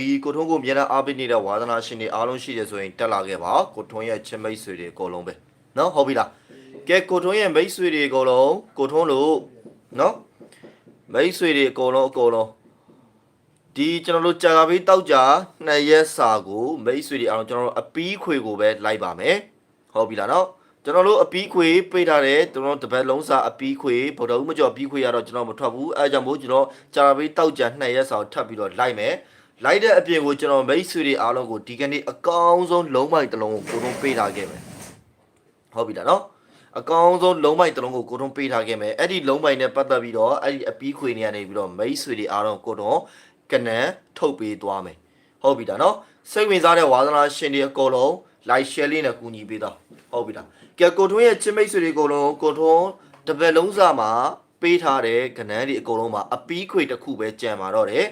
ပြီကိုထုံးကိုအမြဲတမ်းအားပေးနေတဲ့ဝါသနာရှင်တွေအားလုံးရှိတယ်ဆိုရင်တက်လာခဲ့ပါကိုထုံးရဲ့ချစ်မိတ်ဆွေတွေအကုန်လုံးပဲနော်ဟုတ်ပြီလားကဲကိုထုံးရဲ့မိတ်ဆွေတွေအကုန်လုံးကိုထုံးလို့နော်မိတ်ဆွေတွေအကုန်လုံးအကုန်လုံးဒီကျွန်တော်တို့ကြာကာပြီးတောက်ကြနှစ်ရက်စာကိုမိတ်ဆွေတွေအားလုံးကျွန်တော်တို့အပီးခွေကိုပဲလိုက်ပါမယ်ဟုတ်ပြီလားနော်ကျွန်တော်တို့အပီးခွေပေးထားတယ်ကျွန်တော်တို့တပတ်လုံးစာအပီးခွေဗုဒ္ဓဦးမကျော်အပီးခွေရတော့ကျွန်တော်မထွက်ဘူးအဲဒါကြောင့်မို့ကျွန်တော်ကြာကာပြီးတောက်ကြနှစ်ရက်စာကိုထပ်ပြီးတော့လိုက်မယ် လိုက်တဲ့အပြင်ကိုကျွန်တော်မိတ်ဆွေတွေအားလုံးကိုဒီကနေ့အကောင်းဆုံးလုံးမိုက်တစ်လုံးကိုကိုတုံးပေးထားခဲ့မယ်ဟုတ်ပြီလားနော်အကောင်းဆုံးလုံးမိုက်တစ်လုံးကိုကိုတုံးပေးထားခဲ့မယ်အဲ့ဒီလုံးမိုက်နဲ့ပတ်သက်ပြီးတော့အဲ့ဒီအပီးခွေနေရနေပြီးတော့မိတ်ဆွေတွေအားလုံးကိုတုံးကနန်းထုတ်ပေးသွားမယ်ဟုတ်ပြီလားနော်စိတ်ဝင်စားတဲ့ဝါသနာရှင်တွေအကုန်လုံး like share လေးနဲ့ကူညီပေးတော့ဟုတ်ပြီလားကဲကိုထွန်းရဲ့ချစ်မိတ်ဆွေတွေအကုန်လုံးကိုထွန်းတစ်ပတ်လုံးစာမှာပေးထားတဲ့ကနန်းတွေအကုန်လုံးမှာအပီးခွေတစ်ခုပဲကြံပါတော့တယ်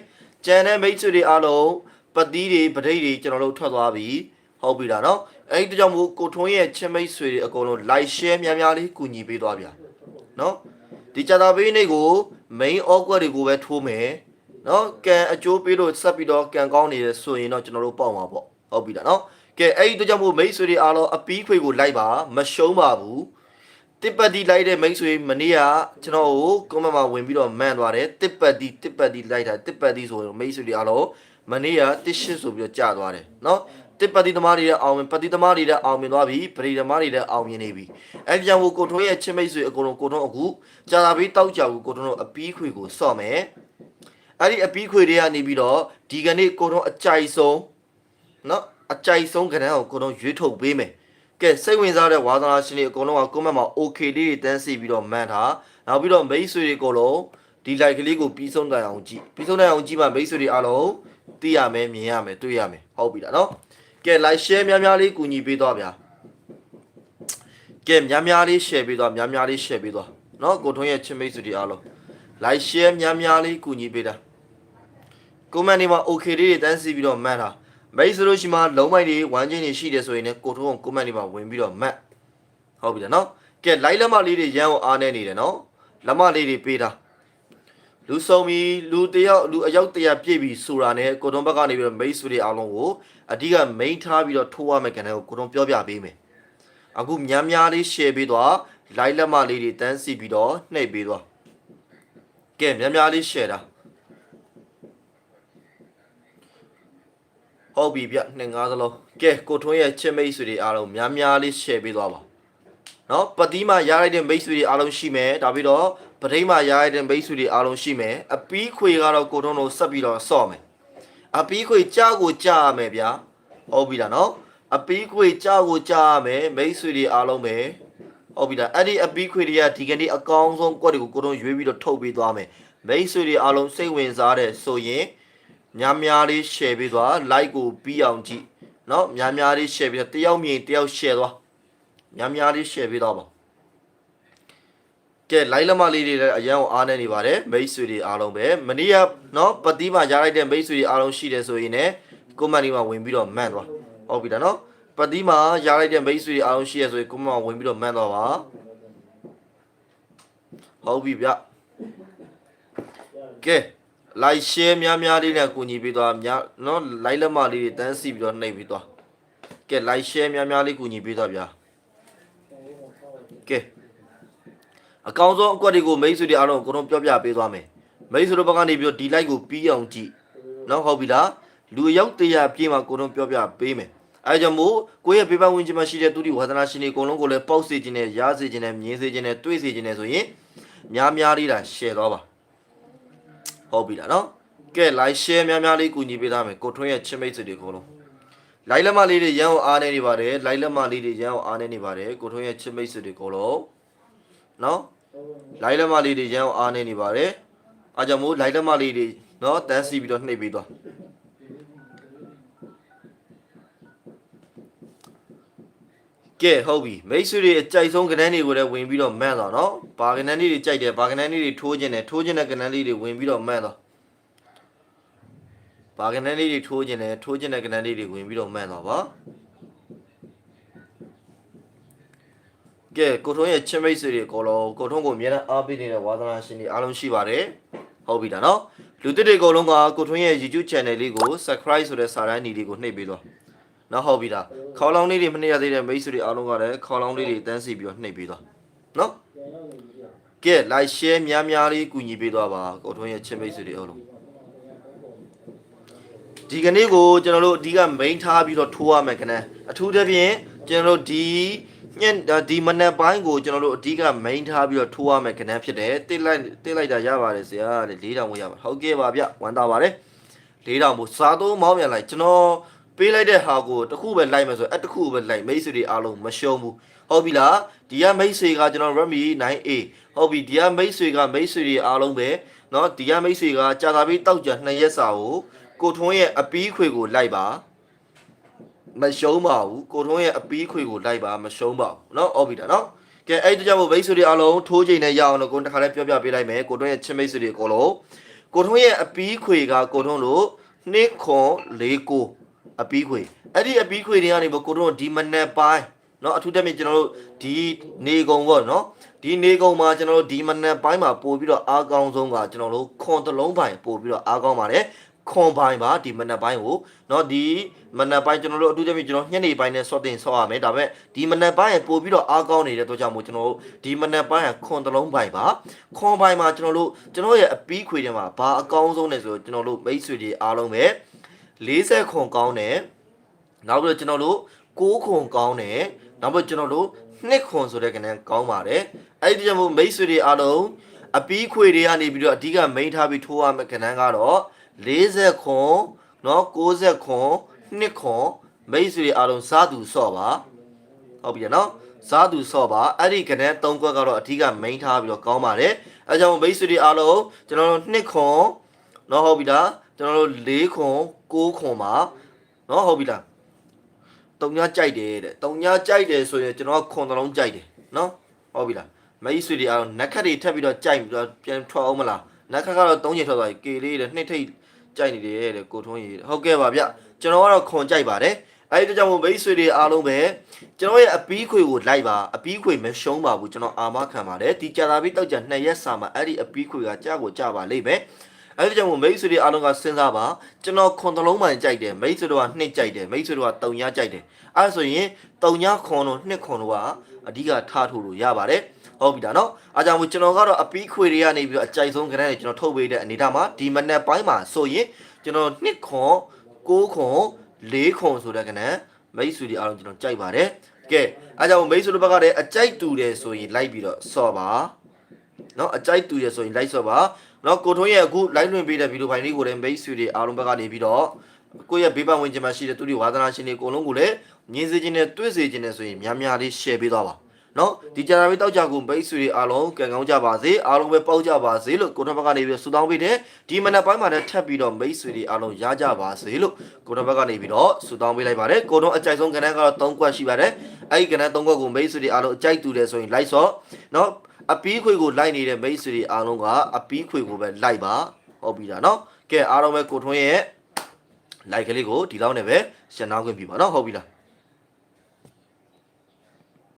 ကျန်တဲ့မိတ်ဆွေတွေအားလုံးပတိတွေပဋိတွေကျွန်တော်တို့ထွက်သွားပြီဟုတ်ပြီလားနော်အဲ့ဒီကြောင့်မို့ကိုထွန်းရဲ့ချင်းမိတ်ဆွေတွေအကုန်လုံး like share များများလေးကူညီပေးသွားဗျာနော်ဒီကြတာပေးနေ့ကို main awkward တွေကိုပဲထိုးမယ်နော်ကန်အကျိုးပေးလို့ဆက်ပြီးတော့ကန်ကောင်းနေတယ်ဆိုရင်တော့ကျွန်တော်တို့ပေါက်မှာပေါ့ဟုတ်ပြီလားနော်ကဲအဲ့ဒီကြောင့်မို့မိတ်ဆွေတွေအားလုံးအပီးခွေကိုလိုက်ပါမရှုံးပါဘူး တစ်ပတ်တီလိုက်တဲ့မိတ်ဆွေမနေ့ကကျွန်တော်ကိုကွန်မန့်မှာဝင်ပြီးတော့မန်သွားတယ်တစ်ပတ်တီတစ်ပတ်တီလိုက်တာတစ်ပတ်တီဆိုရင်မိတ်ဆွေတွေအားလုံးမနေ့ကတစ်ရှစ်ဆိုပြီးတော့ကြာသွားတယ်နော်တစ်ပတ်တီသမားတွေလည်းအောင်မြင်ပတ်တီသမားတွေလည်းအောင်မြင်သွားပြီပရိသမားတွေလည်းအောင်မြင်နေပြီအဲဒီကြောင့်မို့ကိုထွန်းရဲ့ချင်းမိတ်ဆွေအကုန်လုံးကိုထွန်းအခုကြာလာပြီးတောက်ကြဘူးကိုထွန်းတို့အပီးခွေကိုစော့မယ်အဲ့ဒီအပီးခွေတွေကနေပြီးတော့ဒီကနေ့ကိုထွန်းအကြိုက်ဆုံးနော်အကြိုက်ဆုံးကဏ္ဍကိုကိုထွန်းရွေးထုတ်ပေးမယ် ကဲစိတ်ဝင်စားတဲ့ဝါသနာရှင်တွေအကုန်လုံးကကွန်မန့်မှာ okay လေးတွေတန်းစီပြီးတော့မှန်ထားနောက်ပြီးတော့မိတ်ဆွေတွေအကုန်လုံးဒီ like ကလေးကိုပြီးဆုံးတိုင်အောင်ကြည့်ပြီးဆုံးတိုင်အောင်ကြည့်မှမိတ်ဆွေတွေအားလုံးသိရမယ်မြင်ရမယ်တွေ့ရမယ်ဟုတ်ပြီလားနော်ကဲ like share များများလေးကူညီပေးသွားဗျာကဲများများလေး share ပေးသွားများများလေး share ပေးသွားနော်ကိုထွန်းရဲ့ချစ်မိတ်ဆွေတွေအားလုံး like share များများလေးကူညီပေးတာ comment တွေမှာ okay လေးတွေတန်းစီပြီးတော့မှန်ထား မိတ်ဆိုလို့ရှိမှလုံးမိုက်တွေဝမ်းချင်းတွေရှိတယ်ဆိုရင်လည်းကိုထုံးကိုကွန်မန့်တွေမှာဝင်ပြီးတော့မှတ်ဟုတ်ပြီလားနော်ကဲလိုက်လက်မလေးတွေရမ်းအောင်အားနေနေတယ်နော်လက်မလေးတွေပေးတာလူစုံပြီးလူတယောက်လူအယောက်တရာပြည့်ပြီဆိုတာနဲ့ကိုထုံးဘက်ကနေပြီးတော့မိတ်ဆွေတွေအားလုံးကိုအဓိကမိန်ထားပြီးတော့ထိုးရမယ်ကန်တဲ့ကိုကိုထုံးပြောပြပေးမယ်အခုများများလေး share ပေးသွားလိုက်လက်မလေးတွေတန်းစီပြီးတော့နှိပ်ပေးသွားကဲများများလေး share တာ ဟုတ်ပြီဗျနှစ်ငါးသလုံးကဲကိုထွန်းရဲ့ချစ်မိတ်ဆွေတွေအားလုံးများများလေး share ပေးသွားပါနော်ပတိမှာရလိုက်တဲ့မိတ်ဆွေတွေအားလုံးရှိမယ်ဒါပြီးတော့ပထိမှာရလိုက်တဲ့မိတ်ဆွေတွေအားလုံးရှိမယ်အပီးခွေကတော့ကိုထွန်းတို့ဆက်ပြီးတော့ဆော့မယ်အပီးခွေကြားကိုကြားရမယ်ဗျာဟုတ်ပြီလားနော်အပီးခွေကြားကိုကြားရမယ်မိတ်ဆွေတွေအားလုံးပဲဟုတ်ပြီလားအဲ့ဒီအပီးခွေတွေကဒီကနေ့အကောင်းဆုံးကွက်တွေကိုကိုထွန်းရွေးပြီးတော့ထုတ်ပေးသွားမယ်မိတ်ဆွေတွေအားလုံးစိတ်ဝင်စားတဲ့ဆိုရင် များများလေး share ပေးသွား like ကိုပြီးအောင်ကြည့်เนาะများများလေး share ပေးတော့တယောက်မြင်တယောက် share သွားများများလေး share ပေးတော့ပါကဲ like လက်မလေးတွေလည်းအရန်ကိုအားနေနေပါတယ်မိတ်ဆွေတွေအားလုံးပဲမနေ့ကเนาะပတိမှာရလိုက်တဲ့မိတ်ဆွေတွေအားလုံးရှိတယ်ဆိုရင်လည်း comment တွေမှာဝင်ပြီးတော့မှန်သွားဟုတ်ပြီလားเนาะပတိမှာရလိုက်တဲ့မိတ်ဆွေတွေအားလုံးရှိရဆိုရင် comment မှာဝင်ပြီးတော့မှန်သွားပါဟုတ်ပြီဗျကဲ like share များများလေးနဲ့ကူညီပေးသွားများနော် like လက်မလေးတွေတန်းစီပြီးတော့နှိပ်ပြီးသွားကဲ like share များများလေးကူညီပေးသွားဗျာကဲအကောင်းဆုံးအကွက်တွေကိုမိတ်ဆွေတွေအားလုံးကိုတော့ပြောပြပေးသွားမယ်မိတ်ဆွေတို့ဘက်ကနေပြီးတော့ဒီ like ကိုပြီးအောင်ကြည့်နော်ဟုတ်ပြီလားလူအယောက်တရာပြေးမှာကိုတော့ပြောပြပေးမယ်အဲကြောင့်မို့ကိုယ့်ရဲ့ဘေးပန်းဝင်ခြင်းမှာရှိတဲ့သူတွေဝါသနာရှင်တွေအကုန်လုံးကိုလည်းပေါက်စေခြင်းနဲ့ရားစေခြင်းနဲ့မြင်စေခြင်းနဲ့တွေးစေခြင်းနဲ့ဆိုရင်များများလေးတာ share သွားပါ ဟုတ်ပြီလားနော်ကဲ like share များများလေးကူညီပေးသားမယ်ကိုထွန်းရဲ့ချစ်မိတ်ဆွေတွေအကုန်လုံး like လက်မလေးတွေရမ်းအောင်အားနေနေပါတယ် like လက်မလေးတွေရမ်းအောင်အားနေနေပါတယ်ကိုထွန်းရဲ့ချစ်မိတ်ဆွေတွေအကုန်လုံးနော် like လက်မလေးတွေရမ်းအောင်အားနေနေပါတယ်အားကြောင့်မို့ like လက်မလေးတွေနော်တန်းစီပြီးတော့နှိပ်ပေးသွား ကဲဟုတ်ပြီမိတ်ဆွေတွေအကြိုက်ဆုံးကဏ္ဍတွေကိုလည်းဝင်ပြီးတော့မှန်းသွားနော်ဘာကဏ္ဍလေးတွေကြိုက်တယ်ဘာကဏ္ဍလေးတွေထိုးခြင်းတယ်ထိုးခြင်းတဲ့ကဏ္ဍလေးတွေဝင်ပြီးတော့မှန်းသွားဘာကဏ္ဍလေးတွေထိုးခြင်းတယ်ထိုးခြင်းတဲ့ကဏ္ဍလေးတွေဝင်ပြီးတော့မှန်းသွားပါကဲကိုထုံးရဲ့ချင်းမိတ်ဆွေတွေအကုန်လုံးကိုထုံးကိုအများနဲ့အားပေးနေတဲ့ဝါသနာရှင်တွေအားလုံးရှိပါတယ်ဟုတ်ပြီလားနော်လူတစ်တွေအကုန်လုံးကကိုထွန်းရဲ့ YouTube channel လေးကို subscribe ဆိုတဲ့စာတန်းညီလေးကိုနှိပ်ပေးတော့နော်ဟုတ်ပြီလား ခေါင်းလောင်းလေးတွေမနှိပ်ရသေးတဲ့မိတ်ဆွေတွေအားလုံးကလည်းခေါင်းလောင်းလေးတွေတန်းစီပြီးတော့နှိပ်ပေးတော့နော်ကဲ like share များများလေးကူညီပေးတော့ပါကိုထွန်းရဲ့ချစ်မိတ်ဆွေတွေအားလုံးဒီကနေ့ကိုကျွန်တော်တို့အဓိက main ထားပြီးတော့ထိုးရမယ်ခင်ဗျအထူးသဖြင့်ကျွန်တော်တို့ဒီညဒီမနက်ပိုင်းကိုကျွန်တော်တို့အဓိက main ထားပြီးတော့ထိုးရမယ်ခင်ဗျဖြစ်တယ်တိလိုက်တိလိုက်တာရပါတယ်ဆရာတဲ့၄တောင်ဝရပါဟုတ်ကဲ့ပါဗျဝမ်းသာပါတယ်၄တောင်မို့စားသုံးမောင်းပြန်လိုက်ကျွန်တော် ပေးလိုက်တဲ့ဟာကိုတစ်ခုပဲလိုက်မယ်ဆိုအဲ့တစ်ခုပဲလိုက်မိတ်ဆွေတွေအားလုံးမရှုံးဘူးဟုတ်ပြီလားဒီကမိတ်ဆွေကကျွန်တော် Redmi 9A ဟုတ်ပြီဒီကမိတ်ဆွေကမိတ်ဆွေတွေအားလုံးပဲเนาะဒီကမိတ်ဆွေကကြာသာပြီးတောက်ကြ2ရက်စာကိုကိုထွန်းရဲ့အပီးခွေကိုလိုက်ပါမရှုံးပါဘူးကိုထွန်းရဲ့အပီးခွေကိုလိုက်ပါမရှုံးပါဘူးเนาะဟုတ်ပြီလားเนาะကဲအဲ့ဒီကြောင့်မို့မိတ်ဆွေတွေအားလုံးထိုးချိန်နဲ့ရအောင်လို့ကိုတခါလေးပြောပြပေးလိုက်မယ်ကိုထွန်းရဲ့ချစ်မိတ်ဆွေတွေအကုန်လုံးကိုထွန်းရဲ့အပီးခွေကကိုထွန်းလို့2ခွန်4ကို အပီးခွေအဲ့ဒီအပီးခွေတွေကနေပေါ့ကိုထွန်းဒီမနက်ပိုင်းเนาะအထူးသဖြင့်ကျွန်တော်တို့ဒီနေကုံပေါ့เนาะဒီနေကုံမှာကျွန်တော်တို့ဒီမနက်ပိုင်းမှာပို့ပြီးတော့အားကောင်းဆုံးကကျွန်တော်တို့ခွန်တစ်လုံးပိုင်းပို့ပြီးတော့အားကောင်းပါတယ်ခွန်ပိုင်းပါဒီမနက်ပိုင်းကိုเนาะဒီမနက်ပိုင်းကျွန်တော်တို့အထူးသဖြင့်ကျွန်တော်ညနေပိုင်းနဲ့ဆော့တင်ဆော့ရမယ်ဒါပေမဲ့ဒီမနက်ပိုင်းပို့ပြီးတော့အားကောင်းနေတဲ့အတွက်ကြောင့်မို့ကျွန်တော်တို့ဒီမနက်ပိုင်းကခွန်တစ်လုံးပိုင်းပါခွန်ပိုင်းမှာကျွန်တော်တို့ကျွန်တော်ရဲ့အပီးခွေတွေမှာဘာအကောင်းဆုံးလဲဆိုတော့ကျွန်တော်တို့မိတ်ဆွေတွေအားလုံးပဲ 40ခွန်ကောင်းတယ်နောက်ပြီးတော့ကျွန်တော်တို့6ခွန်ကောင်းတယ်နောက်ပြီးကျွန်တော်တို့နှစ်ခွန်ဆိုတဲ့ကနေကောင်းပါတယ်အဲ့ဒီကြောင့်မို့မိတ်ဆွေတွေအားလုံးအပီးခွေတွေကနေပြီးတော့အဓိကမိန်ထားပြီးထိုးရမယ့်ကဏ္ဍကတော့40ခွန်เนาะ60ခွန်နှစ်ခွန်မိတ်ဆွေတွေအားလုံးစားသူဆော့ပါဟုတ်ပြီနော်စားသူဆော့ပါအဲ့ဒီကဏ္ဍ၃ခွက်ကတော့အဓိကမိန်ထားပြီးတော့ကောင်းပါတယ်အဲကြောင့်မိတ်ဆွေတွေအားလုံးကျွန်တော်တို့နှစ်ခွန်เนาะဟုတ်ပြီလား ကျွန်တော်တို့၄ခွန်6ခွန်ပါเนาะဟုတ်ပြီလားတုံညာကြိုက်တယ်တဲ့တုံညာကြိုက်တယ်ဆိုရင်ကျွန်တော်ကခွန်တစ်လုံးကြိုက်တယ်နော်ဟုတ်ပြီလားမိတ်ဆွေတွေအားလုံးနက်ခတ်တွေထပ်ပြီးတော့ကြိုက်ပြီးတော့ပြန်ထွက်အောင်မလားနက်ခတ်ကတော့၃ချိန်ထွက်သွားပြီကေလေးတဲ့နှစ်ထိတ်ကြိုက်နေတယ်တဲ့ကိုထွန်းကြီးဟုတ်ကဲ့ပါဗျကျွန်တော်ကတော့ခွန်ကြိုက်ပါတယ်အဲဒီကြောင့်မို့မိတ်ဆွေတွေအားလုံးပဲကျွန်တော်ရဲ့အပီးခွေကိုလိုက်ပါအပီးခွေမရှုံးပါဘူးကျွန်တော်အာမခံပါတယ်ဒီကြာတာပြီးတောက်ကြ2ရက်စာမှာအဲ့ဒီအပီးခွေကကြာကိုကြာပါလိမ့်မယ် အဲဒီကြောင့်မို့မိတ်ဆွေတွေအားလုံးကစဉ်းစားပါကျွန်တော်ခွန်တလုံးမှန်ကြိုက်တယ်မိတ်ဆွေတို့ကနှစ်ကြိုက်တယ်မိတ်ဆွေတို့ကတုံညာကြိုက်တယ်အဲဒါဆိုရင်တုံညာခွန်တို့နှစ်ခွန်တို့ကအဓိကထားထိုးလို့ရပါတယ်ဟုတ်ပြီဒါနော်အားကြောင့်မို့ကျွန်တော်ကတော့အပီးခွေတွေကနေပြီးတော့အကြိုက်ဆုံးကဏ္ဍတွေကျွန်တော်ထုတ်ပေးတဲ့အနေထားမှာဒီမနက်ပိုင်းမှာဆိုရင်ကျွန်တော်နှစ်ခွန်6ခွန်4ခွန်ဆိုတဲ့ကဏ္ဍမိတ်ဆွေတွေအားလုံးကျွန်တော်ကြိုက်ပါတယ်ကဲအားကြောင့်မိတ်ဆွေတို့ဘက်ကလည်းအကြိုက်တူတယ်ဆိုရင်လိုက်ပြီးတော့စော့ပါ နော်အကြိုက်တူတယ်ဆိုရင်လိုက်စော့ပါနော်ကိုထွန်းရဲ့အခု live လွှင့်ပေးတဲ့ဗီဒီယိုဖိုင်လေးကိုလည်းမိတ်ဆွေတွေအားလုံးဘက်ကနေပြီးတော့ကိုယ့်ရဲ့ဘေးပတ်ဝန်းကျင်မှာရှိတဲ့သူတွေဝါသနာရှင်တွေအကုန်လုံးကိုလည်းညင်စေခြင်းနဲ့တွေ့စေခြင်းနဲ့ဆိုရင်များများလေး share ပေးသွားပါနော်ဒီကြာတာပဲတောက်ကြကုန်မိတ်ဆွေတွေအားလုံးကံကောင်းကြပါစေအားလုံးပဲပေါက်ကြပါစေလို့ကိုထွန်းဘက်ကနေပြီးတော့ဆုတောင်းပေးတယ်ဒီမနက်ပိုင်းမှာလည်းထပ်ပြီးတော့မိတ်ဆွေတွေအားလုံးရကြပါစေလို့ကိုထွန်းဘက်ကနေပြီးတော့ဆုတောင်းပေးလိုက်ပါတယ်ကိုထွန်းအကြိုက်ဆုံးကဏ္ဍကတော့၃ခွက်ရှိပါတယ်အဲ့ဒီကဏ္ဍ၃ခွက်ကိုမိတ်ဆွေတွေအားလုံးအကြိုက်တူတယ်ဆိုရင်လိုက်စော့နော် အပီးခွေကိုလိုက်နေတဲ့မိတ်ဆွေတွေအားလုံးကအပီးခွေကိုပဲလိုက်ပါဟုတ်ပြီလားနော်ကဲအားလုံးပဲကိုထွန်းရဲ့ like ကလေးကိုဒီလောက်နဲ့ပဲရှင်းနှောင်းခွင့်ပြုပါနော်ဟုတ်ပြီလား